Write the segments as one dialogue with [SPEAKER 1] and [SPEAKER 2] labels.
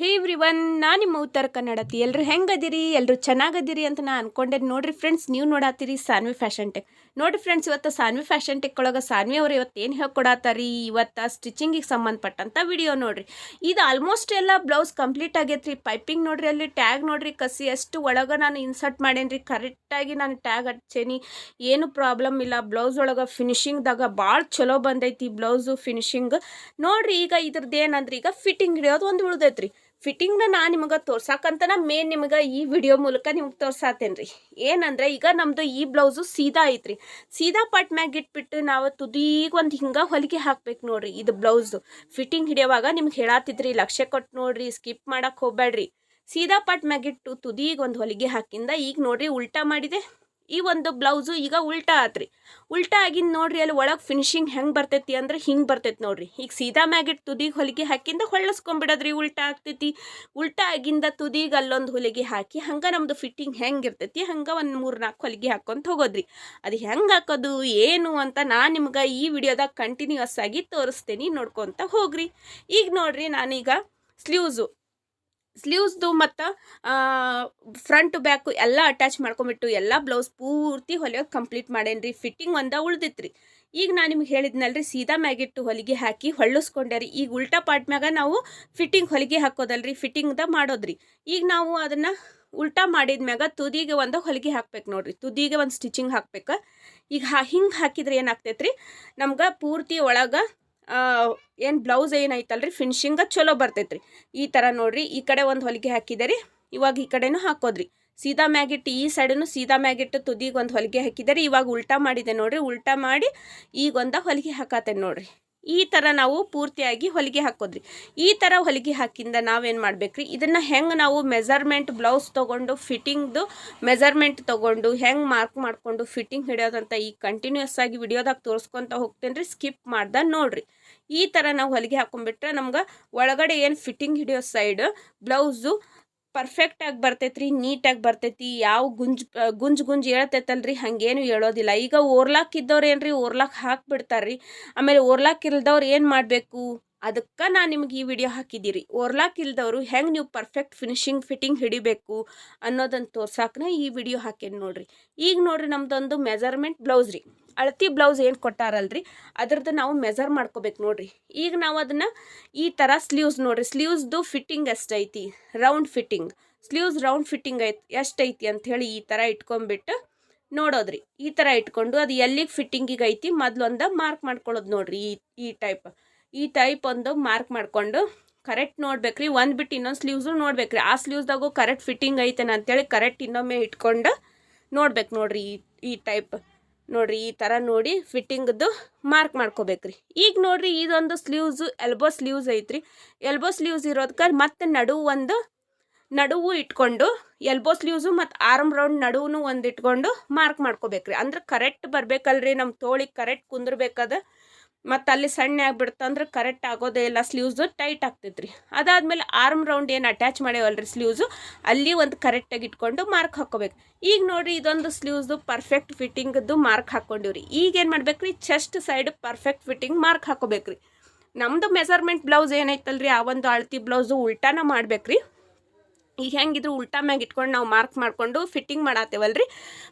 [SPEAKER 1] ಹೇ ಇವ್ರಿ one ನಾನು ನಿಮ್ಮ ಉತ್ತರ ಕನ್ನಡತಿ. ಎಲ್ಲರೂ ಹೆಂಗದಿರಿ? ಎಲ್ಲರೂ ಚೆನ್ನಾಗದಿರಿ ಅಂತ ನಾನು ಅನ್ಕೊಂಡೆ ನೋಡ್ರಿ ಫ್ರೆಂಡ್ಸ್, ನೀವು ನೋಡತ್ತೀರಿ ಸಾನ್ವಿ ಫ್ಯಾಷನ್ ಟೆಕ್. ನೋಡಿ ಫ್ರೆಂಡ್ಸ್, ಇವತ್ತು ಸಾನ್ವಿ ಫ್ಯಾಷನ್ ಟೆಕ್ ಒಳಗೆ ಸಾನ್ವಿ ಅವರು ಇವತ್ತು ಏನು ಹೇಳ್ಕೊಡತ್ತಾರಿ ಇವತ್ತು ಸ್ಟಿಚಿಂಗಿಗೆ ಸಂಬಂಧಪಟ್ಟಂಥ ವಿಡಿಯೋ ನೋಡಿರಿ. ಇದು ಆಲ್ಮೋಸ್ಟ್ ಎಲ್ಲ ಬ್ಲೌಸ್ ಕಂಪ್ಲೀಟ್ ಆಗೈತ್ರಿ. ಪೈಪಿಂಗ್ ನೋಡ್ರಿ, ಅಲ್ಲಿ ಟ್ಯಾಗ್ ನೋಡ್ರಿ, ಕಸಿ ಎಷ್ಟು ಒಳಗೆ ನಾನು ಇನ್ಸರ್ಟ್ ಮಾಡೇನಿ ಕರೆಕ್ಟಾಗಿ ನಾನು ಟ್ಯಾಗ್ ಹಚ್ಚೇನಿ. ಏನು ಪ್ರಾಬ್ಲಮ್ ಇಲ್ಲ. ಬ್ಲೌಸ್ ಒಳಗೆ ಫಿನಿಶಿಂಗ್ದಾಗ ಭಾಳ ಚಲೋ ಬಂದೈತಿ ಬ್ಲೌಸು, ಫಿನಿಶಿಂಗ್. ನೋಡ್ರಿ ಈಗ ಇದ್ರದ್ದು ಏನಂದ್ರೆ ಈಗ ಫಿಟ್ಟಿಂಗ್ ಹಿಡಿಯೋದು ಒಂದು ಉಳ್ದೈತ್ರಿ. ಫಿಟ್ಟಿಂಗ್ನ ನಾ ನಿಮಗೆ ತೋರ್ಸಾಕಂತನ ಮೇನ್ ನಿಮಗೆ ಈ ವಿಡಿಯೋ ಮೂಲಕ ನಿಮ್ಗೆ ತೋರ್ಸಾತೇನೆ ರೀ ಏನಂದ್ರೆ ಈಗ ನಮ್ಮದು ಈ ಬ್ಲೌಸು ಸೀದಾ ಐತ್ರಿ. ಸೀದಾ ಪಟ್ ಮ್ಯಾಗ ಇಟ್ಬಿಟ್ಟು ನಾವು ತುದೀಗ ಒಂದು ಹಿಂಗೆ ಹೊಲಿಗೆ ಹಾಕ್ಬೇಕು ನೋಡ್ರಿ ಇದು ಬ್ಲೌಸು ಫಿಟ್ಟಿಂಗ್ ಹಿಡಿಯೋವಾಗ ನಿಮ್ಗೆ ಹೇಳಾತಿದ್ರಿ, ಲಕ್ಷ್ಯ ಕೊಟ್ಟು ನೋಡ್ರಿ ಸ್ಕಿಪ್ ಮಾಡಕ್ಕೆ ಹೋಗ್ಬೇಡ್ರಿ ಸೀದಾ ಪಟ್ ಮ್ಯಾಗಿಟ್ಟು ತುದೀಗ ಒಂದು ಹೊಲಿಗೆ ಹಾಕಿಂದ ಈಗ ನೋಡ್ರಿ ಉಲ್ಟಾ ಮಾಡಿದೆ. ಈ ಒಂದು ಬ್ಲೌಸು ಈಗ ಉಲ್ಟಾ ಆತ್ರಿ. ಉಲ್ಟಾ ಆಗಿಂದ ನೋಡ್ರಿ ಅಲ್ಲಿ ಒಳಗೆ ಫಿನಿಶಿಂಗ್ ಹೆಂಗೆ ಬರ್ತೈತಿ ಅಂದ್ರೆ ಹಿಂಗೆ ಬರ್ತೈತಿ ನೋಡ್ರಿ. ಈಗ ಸೀದಾ ಮ್ಯಾಗಿಟ್ಟು ತುದಿಗೆ ಹೊಲಿಗೆ ಹಾಕಿಂದ ಹೊಳ್ಳಿಸ್ಕೊಂಬಿಡೋದ್ರಿ ಉಲ್ಟಾ ಆಗ್ತೈತಿ. ಉಲ್ಟಾ ಆಗಿಂದ ತುದಿಗೆ ಅಲ್ಲೊಂದು ಹೊಲಿಗೆ ಹಾಕಿ ಹಂಗೆ ನಮ್ದು ಫಿಟ್ಟಿಂಗ್ ಹೆಂಗೆ ಇರ್ತೈತಿ ಹಂಗೆ ಒಂದು ಮೂರು ನಾಲ್ಕು ಹೊಲಿಗೆ ಹಾಕ್ಕೊಂತ ಹೋಗೋದ್ರಿ. ಅದು ಹೆಂಗೆ ಹಾಕೋದು, ಏನು ಅಂತ ನಾನು ನಿಮ್ಗೆ ಈ ವಿಡಿಯೋದಾಗ ಕಂಟಿನ್ಯೂಸ್ ಆಗಿ ತೋರಿಸ್ತೇನೆ ನೋಡ್ಕೊತ ಹೋಗ್ರಿ. ಈಗ ನೋಡ್ರಿ ನಾನೀಗ ಸ್ಲೀವ್ಸು ಸ್ಲೀವ್ಸ್ದು ಮತ್ತು ಫ್ರಂಟ್ ಬ್ಯಾಕು ಎಲ್ಲ ಅಟ್ಯಾಚ್ ಮಾಡ್ಕೊಂಬಿಟ್ಟು ಎಲ್ಲ ಬ್ಲೌಸ್ ಪೂರ್ತಿ ಹೊಲಿಯೋದು ಕಂಪ್ಲೀಟ್ ಮಾಡೇನಿ ಫಿಟ್ಟಿಂಗ್ ಒಂದ ಉಳ್ದಿತ್ರಿ. ಈಗ ನಾನು ನಿಮ್ಗೆ ಹೇಳಿದ್ನಲ್ರಿ, ಸೀದಾ ಮ್ಯಾಗಿಟ್ಟು ಹೊಲಿಗೆ ಹಾಕಿ ಹೊಳ್ಳಿಸ್ಕೊಂಡೆ ರೀ ಈಗ ಉಲ್ಟಾ ಪಾರ್ಟ್ ಮ್ಯಾಗ ನಾವು ಫಿಟ್ಟಿಂಗ್ ಹೊಲಿಗೆ ಹಾಕೋದಲ್ರಿ. ಫಿಟ್ಟಿಂಗ್ದ ಮಾಡೋದ್ರಿ. ಈಗ ನಾವು ಅದನ್ನು ಉಲ್ಟಾ ಮಾಡಿದ್ಮ್ಯಾಗ ತುದಿಗೆ ಒಂದು ಹೊಲಿಗೆ ಹಾಕ್ಬೇಕು ನೋಡ್ರಿ. ತುದಿಗೆ ಒಂದು ಸ್ಟಿಚಿಂಗ್ ಹಾಕ್ಬೇಕು. ಈಗ ಹಾ, ಹಿಂಗೆ ಹಾಕಿದ್ರೆ ಏನಾಗ್ತೈತ್ರಿ? ನಮ್ಗೆ ಪೂರ್ತಿ ಒಳಗೆ ಏನು ಬ್ಲೌಸ್ ಏನೈತಲ್ರಿ? ಫಿನಿಶಿಂಗ ಚಲೋ ಬರ್ತೈತ್ರಿ. ಈ ಥರ ನೋಡ್ರಿ, ಈ ಕಡೆ ಒಂದು ಹೊಲಿಗೆ ಹಾಕಿದೆ ಇವಾಗ ಈ ಕಡೆನೂ ಹಾಕೋದ್ರಿ. ಸೀದಾ ಮ್ಯಾಗಿಟ್ಟು ಈ ಸೈಡನ್ನು ಸೀದಾ ಮ್ಯಾಗಿಟ್ಟು ತುದಿಗೆ ಒಂದು ಹೊಲಿಗೆ ಹಾಕಿದ್ದಾರೆ ಇವಾಗ ಉಲ್ಟಾ ಮಾಡಿದೆ ನೋಡ್ರಿ, ಉಲ್ಟಾ ಮಾಡಿ ಈಗ ಒಂದು ಹೊಲಿಗೆ ಹಾಕತ್ತೇನೆ ನೋಡ್ರಿ. ಈ ಥರ ನಾವು ಪೂರ್ತಿಯಾಗಿ ಹೊಲಿಗೆ ಹಾಕೋದ್ರಿ. ಈ ಥರ ಹೊಲಿಗೆ ಹಾಕಿಂದ ನಾವೇನು ಮಾಡ್ಬೇಕ್ರಿ? ಇದನ್ನು ಹೆಂಗೆ ನಾವು ಮೆಜರ್ಮೆಂಟ್ ಬ್ಲೌಸ್ ತೊಗೊಂಡು ಫಿಟ್ಟಿಂಗ್ದು ಮೆಜರ್ಮೆಂಟ್ ತೊಗೊಂಡು, ಹೆಂಗೆ ಮಾರ್ಕ್ ಮಾಡಿಕೊಂಡು ಫಿಟ್ಟಿಂಗ್ ಹಿಡಿಯೋದಂತ ಈ ಕಂಟಿನ್ಯೂಸ್ ಆಗಿ ವಿಡಿಯೋದಾಗ ತೋರಿಸ್ಕೊತ ಹೋಗ್ತೇನೆ ರೀ ಸ್ಕಿಪ್ ಮಾಡ್ದ ನೋಡ್ರಿ. ಈ ಥರ ನಾವು ಹೊಲಿಗೆ ಹಾಕೊಂಡ್ಬಿಟ್ರೆ ನಮ್ಗೆ ಒಳಗಡೆ ಏನು ಫಿಟ್ಟಿಂಗ್ ಹಿಡಿಯೋ ಸೈಡ್ ಬ್ಲೌಸು ಪರ್ಫೆಕ್ಟಾಗಿ ಬರ್ತೈತ್ರಿ ನೀಟಾಗಿ ಬರ್ತೈತಿ, ಯಾವ ಗುಂಜ್ ಗುಂಜ್ ಗುಂಜ್ ಹೇಳ್ತೈತಲ್ರಿ ಹಂಗೇನು ಹೇಳೋದಿಲ್ಲ ಈಗ ಓರ್ಲಾಕ್ ಇದ್ದವ್ರು ಏನ್ರಿ, ಓರ್ಲಾಕ್ ಹಾಕ್ಬಿಡ್ತಾರ್ರಿ. ಆಮೇಲೆ ಓರ್ಲಾಕ್ ಇಲ್ದವ್ರು ಏನು ಮಾಡಬೇಕು? ಅದಕ್ಕೆ ನಾನು ನಿಮ್ಗೆ ಈ ವಿಡಿಯೋ ಹಾಕಿದ್ದೀರಿ. ಓರ್ಲಾಕ್ ಇಲ್ದವರು ಹೆಂಗೆ ನೀವು ಪರ್ಫೆಕ್ಟ್ ಫಿನಿಶಿಂಗ್ ಫಿಟ್ಟಿಂಗ್ ಹಿಡಿಬೇಕು ಅನ್ನೋದನ್ನು ತೋರ್ಸಾಕನ ಈ ವಿಡಿಯೋ ಹಾಕೇನಿ ನೋಡ್ರಿ. ಈಗ ನೋಡ್ರಿ ನಮ್ದೊಂದು ಮೆಜರ್ಮೆಂಟ್ ಬ್ಲೌಸ್ ರೀ. ಅಳತಿ ಬ್ಲೌಸ್ ಏನು ಕೊಟ್ಟಾರಲ್ರಿ? ಅದ್ರದ್ದು ನಾವು ಮೆಜರ್ ಮಾಡ್ಕೋಬೇಕು ನೋಡ್ರಿ. ಈಗ ನಾವು ಅದನ್ನು ಈ ಥರ ಸ್ಲೀವ್ಸ್ ನೋಡ್ರಿ. ಸ್ಲೀವ್ಸ್ದು ಫಿಟ್ಟಿಂಗ್ ಎಷ್ಟೈತಿ? Round fitting sleeves round fitting ಐತಿ ಎಷ್ಟೈತಿ ಅಂಥೇಳಿ ಈ ಥರ ಇಟ್ಕೊಂಡ್ಬಿಟ್ಟು ನೋಡೋದ್ರಿ. ಈ ಥರ ಇಟ್ಕೊಂಡು ಅದು ಎಲ್ಲಿಗೆ ಫಿಟ್ಟಿಂಗಿಗೆ ಐತಿ ಮೊದಲೊಂದು ಮಾರ್ಕ್ ಮಾಡ್ಕೊಳ್ಳೋದು ನೋಡ್ರಿ ಈ ಈ ಟೈಪ್ ಈ ಟೈಪ್ ಒಂದು ಮಾರ್ಕ್ ಮಾಡಿಕೊಂಡು ಕರೆಕ್ಟ್ ನೋಡ್ಬೇಕ್ರಿ. ಒಂದು ಬಿಟ್ಟು ಇನ್ನೊಂದು ಸ್ಲೀವ್ಸು ನೋಡ್ಬೇಕ್ರಿ. ಆ ಸ್ಲೀವ್ಸ್ದಾಗು ಕರೆಕ್ಟ್ ಫಿಟ್ಟಿಂಗ್ ಐತೇನೆ ಅಂತೇಳಿ ಕರೆಕ್ಟ್ ಇನ್ನೊಮ್ಮೆ ಇಟ್ಕೊಂಡು ನೋಡ್ಬೇಕು ನೋಡ್ರಿ ಈ ಈ ಟೈಪ್ ನೋಡ್ರಿ, ಈ ಥರ ನೋಡಿ ಫಿಟ್ಟಿಂಗ್ದು ಮಾರ್ಕ್ ಮಾಡ್ಕೋಬೇಕ್ರಿ. ಈಗ ನೋಡ್ರಿ, ಇದೊಂದು ಸ್ಲೀವ್ಸು ಎಲ್ಬೋ ಸ್ಲೀವ್ಸ್ ಐತ್ರಿ. ಎಲ್ಬೋ ಸ್ಲೀವ್ಸ್ ಇರೋದಕ್ಕೆ ಮತ್ತೆ ನಡುವು ಒಂದು ನಡುವು ಇಟ್ಕೊಂಡು ಎಲ್ಬೋ ಸ್ಲೀವ್ಸು ಮತ್ತು ಆರ್ಮ್ ರೌಂಡ್ ನಡುವು ಒಂದು ಇಟ್ಕೊಂಡು ಮಾರ್ಕ್ ಮಾಡ್ಕೋಬೇಕ್ರಿ. ಅಂದ್ರೆ ಕರೆಕ್ಟ್ ಬರಬೇಕಲ್ರಿ ನಮ್ಮ ತೋಳಿಗೆ ಕರೆಕ್ಟ್ ಕುಂದ್ರಬೇಕದ. ಮತ್ತು ಅಲ್ಲಿ ಸಣ್ಣ ಆಗ್ಬಿಡ್ತಂದ್ರೆ ಕರೆಕ್ಟ್ ಆಗೋದೇ ಇಲ್ಲ. ಸ್ಲೀವ್ಸು ಟೈಟ್ ಆಗ್ತೈತ್ರಿ. ಅದಾದಮೇಲೆ ಆರ್ಮ್ ರೌಂಡ್ ಏನು ಅಟ್ಯಾಚ್ ಮಾಡ್ಯಾವಲ್ರಿ ಸ್ಲೀವ್ಸು ಅಲ್ಲಿ ಒಂದು ಕರೆಕ್ಟಾಗಿ ಇಟ್ಕೊಂಡು ಮಾರ್ಕ್ ಹಾಕೋಬೇಕು. ಈಗ ನೋಡಿರಿ ಇದೊಂದು ಸ್ಲೀವ್ಸ್ದು ಪರ್ಫೆಕ್ಟ್ ಫಿಟ್ಟಿಂಗ್ದು ಮಾರ್ಕ್ ಹಾಕ್ಕೊಂಡಿವ್ರಿ ಈಗ ಏನು ಮಾಡ್ಬೇಕು ರೀ chest side perfect fitting mark ಹಾಕೋಬೇಕ್ರಿ ನಮ್ಮದು ಮೆಸರ್ಮೆಂಟ್ ಬ್ಲೌಸ್ ಏನೈತಲ್ರಿ ಆ ಒಂದು ಅಳತಿ ಬ್ಲೌಸು ಉಲ್ಟಾನ ಮಾಡ್ಬೇಕ್ರಿ. ಈಗ ಹೆಂಗಿದ್ರು ಉಲ್ಟಾ ಮ್ಯಾಗ ಇಟ್ಕೊಂಡು ನಾವು ಮಾರ್ಕ್ ಮಾಡಿಕೊಂಡು ಫಿಟ್ಟಿಂಗ್ ಮಾಡತ್ತೇವಲ್ರಿ?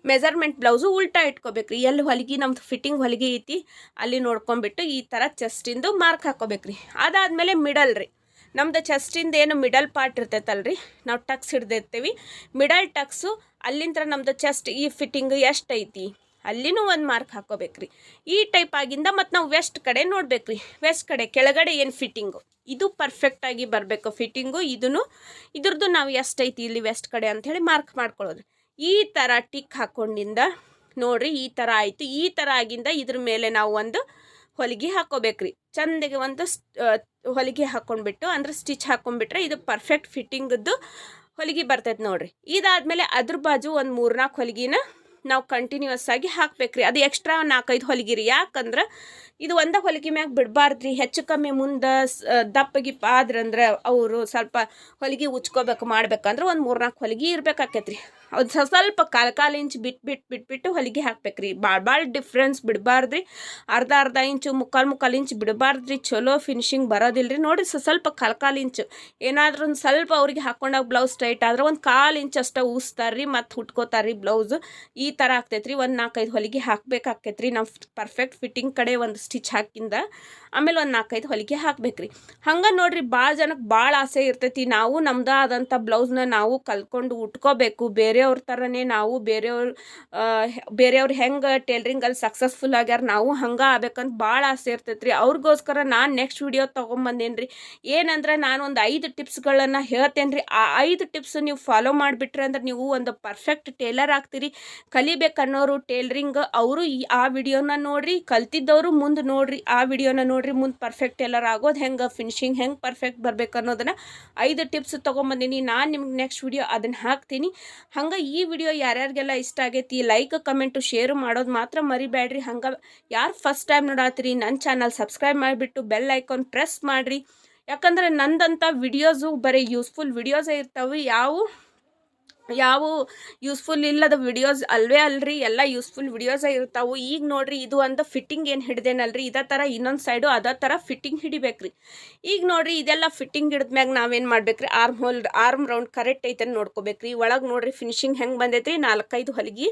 [SPEAKER 1] ಮೆಜರ್ಮೆಂಟ್ ಬ್ಲೌಸು ಉಲ್ಟಾ ಇಟ್ಕೋಬೇಕ್ರಿ. ಎಲ್ಲಿ ಹೊಲಿಗೆ ನಮ್ದು ಫಿಟ್ಟಿಂಗ್ ಹೊಲಿಗೆ ಐತಿ, ಅಲ್ಲಿ ನೋಡ್ಕೊಂಬಿಟ್ಟು ಈ ಥರ ಚೆಸ್ಟಿಂದು ಮಾರ್ಕ್ ಹಾಕೋಬೇಕ್ರಿ. ಅದಾದಮೇಲೆ ಮಿಡಲ್ ರೀ. ನಮ್ದು ಚೆಸ್ಟಿಂದ ಏನು ಮಿಡಲ್ ಪಾರ್ಟ್ ಇರ್ತೈತಲ್ರಿ? ನಾವು ಟಕ್ಸ್ ಹಿಡ್ದಿರ್ತೀವಿ. ಮಿಡಲ್ ಟಕ್ಸು ಅಲ್ಲಿಂದ ನಮ್ದು ಚೆಸ್ಟ್ ಈ ಫಿಟ್ಟಿಂಗ್ ಎಷ್ಟು ಐತಿ? ಅಲ್ಲಿನೂ ಒಂದು ಮಾರ್ಕ್ ಹಾಕೋಬೇಕ್ರಿ. ಈ ಟೈಪ್ ಆಗಿಂದ ಮತ್ತು ನಾವು ವೆಸ್ಟ್ ಕಡೆ ನೋಡ್ಬೇಕ್ರಿ. ವೆಸ್ಟ್ ಕಡೆ ಕೆಳಗಡೆ ಏನು ಫಿಟ್ಟಿಂಗು ಇದು ಪರ್ಫೆಕ್ಟಾಗಿ ಬರಬೇಕು ಫಿಟ್ಟಿಂಗು ಇದೂ ಇದ್ರದ್ದು ನಾವು ಎಷ್ಟೈತಿ ಇಲ್ಲಿ ವೆಸ್ಟ್ ಕಡೆ ಅಂಥೇಳಿ ಮಾರ್ಕ್ ಮಾಡ್ಕೊಳ್ಳೋದು ಈ ಥರ ಟಿಕ್ ಹಾಕ್ಕೊಂಡಿಂದ ನೋಡ್ರಿ, ಈ ಥರ ಆಯಿತು. ಈ ಥರ ಆಗಿಂದ ಇದ್ರ ಮೇಲೆ ನಾವು ಒಂದು ಹೊಲಿಗೆ ಹಾಕೋಬೇಕ್ರಿ. ಚಂದಗೆ ಒಂದು ಹೊಲಿಗೆ ಹಾಕ್ಕೊಂಡ್ಬಿಟ್ಟು ಅಂದ್ರೆ ಸ್ಟಿಚ್ ಹಾಕೊಂಡ್ಬಿಟ್ರೆ ಇದು ಪರ್ಫೆಕ್ಟ್ ಫಿಟ್ಟಿಂಗದ್ದು ಹೊಲಿಗೆ ಬರ್ತೈತೆ ನೋಡ್ರಿ. ಇದಾದಮೇಲೆ ಅದ್ರ ಬಾಜು ಒಂದು ಮೂರ್ನಾಲ್ಕು ಹೊಲಿಗೆನ ನಾವು ಕಂಟಿನ್ಯೂಸ್ ಆಗಿ ಹಾಕ್ಬೇಕ್ರಿ. ಅದು ಎಕ್ಸ್ಟ್ರಾ ನಾಲ್ಕೈದು ಹೊಲಿಗೆ ರೀ ಯಾಕಂದ್ರೆ ಇದು ಒಂದ ಹೊಲಿಗೆ ಮ್ಯಾಗ ಬಿಡಬಾರ್ದ್ರಿ. ಹೆಚ್ಚು ಕಮ್ಮಿ ಮುಂದೆ ದಪ್ಪ ಗಿಪ್ಪ ಆದ್ರಂದ್ರೆ ಅವರು ಸ್ವಲ್ಪ ಹೊಲಿಗೆ ಉಚ್ಕೋಬೇಕು ಮಾಡ್ಬೇಕಂದ್ರೆ ಒಂದು ಮೂರ್ನಾಲ್ಕು ಹೊಲಿಗೆ ಇರ್ಬೇಕಾಕೈತ್ರಿ. ಅದು ಸ್ವಲ್ಪ ಕಾಲು ಕಾಲು ಇಂಚ್ ಬಿಟ್ಟು ಬಿಟ್ಟು ಬಿಟ್ಬಿಟ್ಟು ಹೊಲಿಗೆ ಹಾಕ್ಬೇಕ್ರಿ. ಭಾಳ ಭಾಳ ಡಿಫ್ರೆನ್ಸ್ ಬಿಡಬಾರ್ದ್ರಿ. ಅರ್ಧ ಅರ್ಧ ಇಂಚು, ಮುಕ್ಕಾಲು ಮುಕ್ಕಾಲು ಇಂಚ್ ಬಿಡಬಾರ್ದ್ರಿ. ಚಲೋ ಫಿನಿಶಿಂಗ್ ಬರೋದಿಲ್ರಿ. ನೋಡಿ ಸ್ವಲ್ಪ ಕಾಲು ಕಾಲು ಇಂಚು. ಏನಾದ್ರೂ ಒಂದು ಸ್ವಲ್ಪ ಅವ್ರಿಗೆ ಹಾಕೊಂಡಾಗ ಬ್ಲೌಸ್ ಟೈಟ್ ಆದ್ರೆ ಒಂದು ಕಾಲು ಇಂಚ್ ಅಷ್ಟೇ ಊಸ್ತಾರ್ರಿ ಮತ್ತು ಹುಟ್ಕೋತಾರ್ರಿ ಬ್ಲೌಸ್ ಈ ಥರ ಆಗ್ತೈತ್ರಿ. ಒಂದು ನಾಲ್ಕೈದು ಹೊಲಿಗೆ ಹಾಕಬೇಕಾಗ್ತೈತ್ರಿ. ನಾವು ಪರ್ಫೆಕ್ಟ್ ಫಿಟ್ಟಿಂಗ್ ಕಡೆ ಒಂದು ಸ್ಟಿಚ್ ಹಾಕಿಂದ ಆಮೇಲೆ ಒಂದು ನಾಲ್ಕೈದು ಹೊಲಿಗೆ ಹಾಕಬೇಕ್ರಿ. ಹಂಗೆ ನೋಡ್ರಿ ಭಾಳ ಜನಕ್ಕೆ ಭಾಳ ಆಸೆ ಇರ್ತೈತಿ. ನಾವು ನಮ್ದು ಆದಂಥ ಬ್ಲೌಸ್ನ ನಾವು ಕಲ್ತ್ಕೊಂಡು ಉಟ್ಕೋಬೇಕು. ಬೇರೆಯವ್ರ ಥರನೇ ನಾವು ಬೇರೆಯವ್ರ ಬೇರೆಯವ್ರು ಹೆಂಗೆ ಟೇಲ್ರಿಂಗಲ್ಲಿ ಸಕ್ಸಸ್ಫುಲ್ ಆಗ್ಯಾರ ನಾವು ಹಂಗೆ ಆಗ್ಬೇಕಂತ ಭಾಳ ಆಸೆ ಇರ್ತೈತ್ರಿ. ಅವ್ರಿಗೋಸ್ಕರ ನಾನು ನೆಕ್ಸ್ಟ್ ವಿಡಿಯೋ ತೊಗೊಂಬಂದೇನಿ ರೀ ಏನಂದ್ರೆ ನಾನು ಒಂದು ಐದು ಟಿಪ್ಸ್ಗಳನ್ನು ಹೇಳ್ತೇನೆ ರೀ ಆ ಐದು ಟಿಪ್ಸ್ ನೀವು ಫಾಲೋ ಮಾಡಿಬಿಟ್ರೆ ಅಂದ್ರೆ ನೀವು ಒಂದು ಪರ್ಫೆಕ್ಟ್ ಟೇಲರ್ ಆಗ್ತೀರಿ. ಕಲಿಬೇಕನ್ನೋರು ಟೇಲರಿಂಗ್, ಅವರು ಈ ಆ ವಿಡಿಯೋನ ನೋಡ್ರಿ, ಕಲ್ತಿದ್ದವರು ಮುಂದೆ ನೋಡ್ರಿ, ಆ ವಿಡಿಯೋನ ನೋಡ್ರಿ, ಮುಂದೆ ಪರ್ಫೆಕ್ಟ್ ಟೇಲರ್ ಆಗೋದು ಹೆಂಗೆ ಫಿನಿಶಿಂಗ್ ಹೆಂಗೆ ಪರ್ಫೆಕ್ಟ್ ಬರ್ಬೇಕು ಅನ್ನೋದನ್ನ ಐದು ಟಿಪ್ಸ್ ತೊಗೊಂಬಂದಿನಿ. ನಾನು ನಿಮ್ಗೆ ನೆಕ್ಸ್ಟ್ ವಿಡಿಯೋ ಅದನ್ನು ಹಾಕ್ತೀನಿ. ಹಂಗೆ ಈ ವಿಡಿಯೋ ಯಾರ್ಯಾರಿಗೆಲ್ಲ ಇಷ್ಟ ಆಗೈತಿ ಲೈಕ್ ಕಮೆಂಟು ಶೇರು ಮಾಡೋದು ಮಾತ್ರ ಮರಿಬೇಡ್ರಿ ಹಂಗೆ ಯಾರು ಫಸ್ಟ್ ಟೈಮ್ ನೋಡಾತ್ರಿ ನನ್ನ ಚಾನಲ್ ಸಬ್ಸ್ಕ್ರೈಬ್ ಮಾಡಿಬಿಟ್ಟು ಬೆಲ್ ಐಕಾನ್ ಪ್ರೆಸ್ ಮಾಡಿರಿ. ಯಾಕಂದ್ರೆ ನಂದಂಥ ವಿಡಿಯೋಸು ಬರೀ ಯೂಸ್ಫುಲ್ ವಿಡಿಯೋಸೇ ಇರ್ತವೆ, ಯಾವ ಯಾವ ಯೂಸ್ಫುಲ್ ಇಲ್ಲದ ವಿಡಿಯೋಸ್ ಅಲ್ವೇ ಅಲ್ರಿ, ಎಲ್ಲ ಯೂಸ್ಫುಲ್ ವಿಡಿಯೋಸೇ ಇರ್ತಾವೆ. ಈಗ ನೋಡ್ರಿ ಇದು ಒಂದು ಫಿಟ್ಟಿಂಗ್ ಏನು ಹಿಡ್ದೇನಲ್ರಿ, ಇದೇ ಥರ ಇನ್ನೊಂದು ಸೈಡು ಅದೇ ಥರ ಫಿಟ್ಟಿಂಗ್ ಹಿಡಿಬೇಕ್ರಿ. ಈಗ ನೋಡ್ರಿ ಇದೆಲ್ಲ ಫಿಟ್ಟಿಂಗ್ ಹಿಡಿದ್ಮ್ಯಾಗ ನಾವೇನು ಮಾಡ್ಬೇಕ್ರಿ arm hole arm round correct ಐತೆ ನೋಡ್ಕೋಬೇಕ್ರಿ. ಒಳಗೆ ನೋಡ್ರಿ ಫಿನಿಶಿಂಗ್ ಹೆಂಗೆ ಬಂದೈತ್ರಿ, ನಾಲ್ಕೈದು ಹೊಲಿಗೆ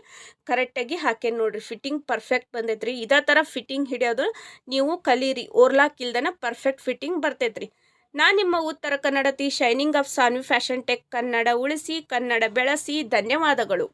[SPEAKER 1] ಕರೆಕ್ಟಾಗಿ ಹಾಕೇನು ನೋಡ್ರಿ. ಫಿಟ್ಟಿಂಗ್ ಪರ್ಫೆಕ್ಟ್ ಬಂದೈತ್ರಿ. ಇದೇ ಥರ ಫಿಟ್ಟಿಂಗ್ ಹಿಡಿಯೋದು ನೀವು ಕಲೀರಿ. ಓರ್ಲಾಕ್ ಇಲ್ದನ ಪರ್ಫೆಕ್ಟ್ ಫಿಟ್ಟಿಂಗ್ ಬರ್ತೈತ್ರಿ. ನಾನು ನಿಮ್ಮ ಉತ್ತರ ಕನ್ನಡತಿ shining of Sanvi fashion tech Kannada ಉಳಿಸಿ ಕನ್ನಡ ಬೆಳೆಸಿ ಧನ್ಯವಾದಗಳು.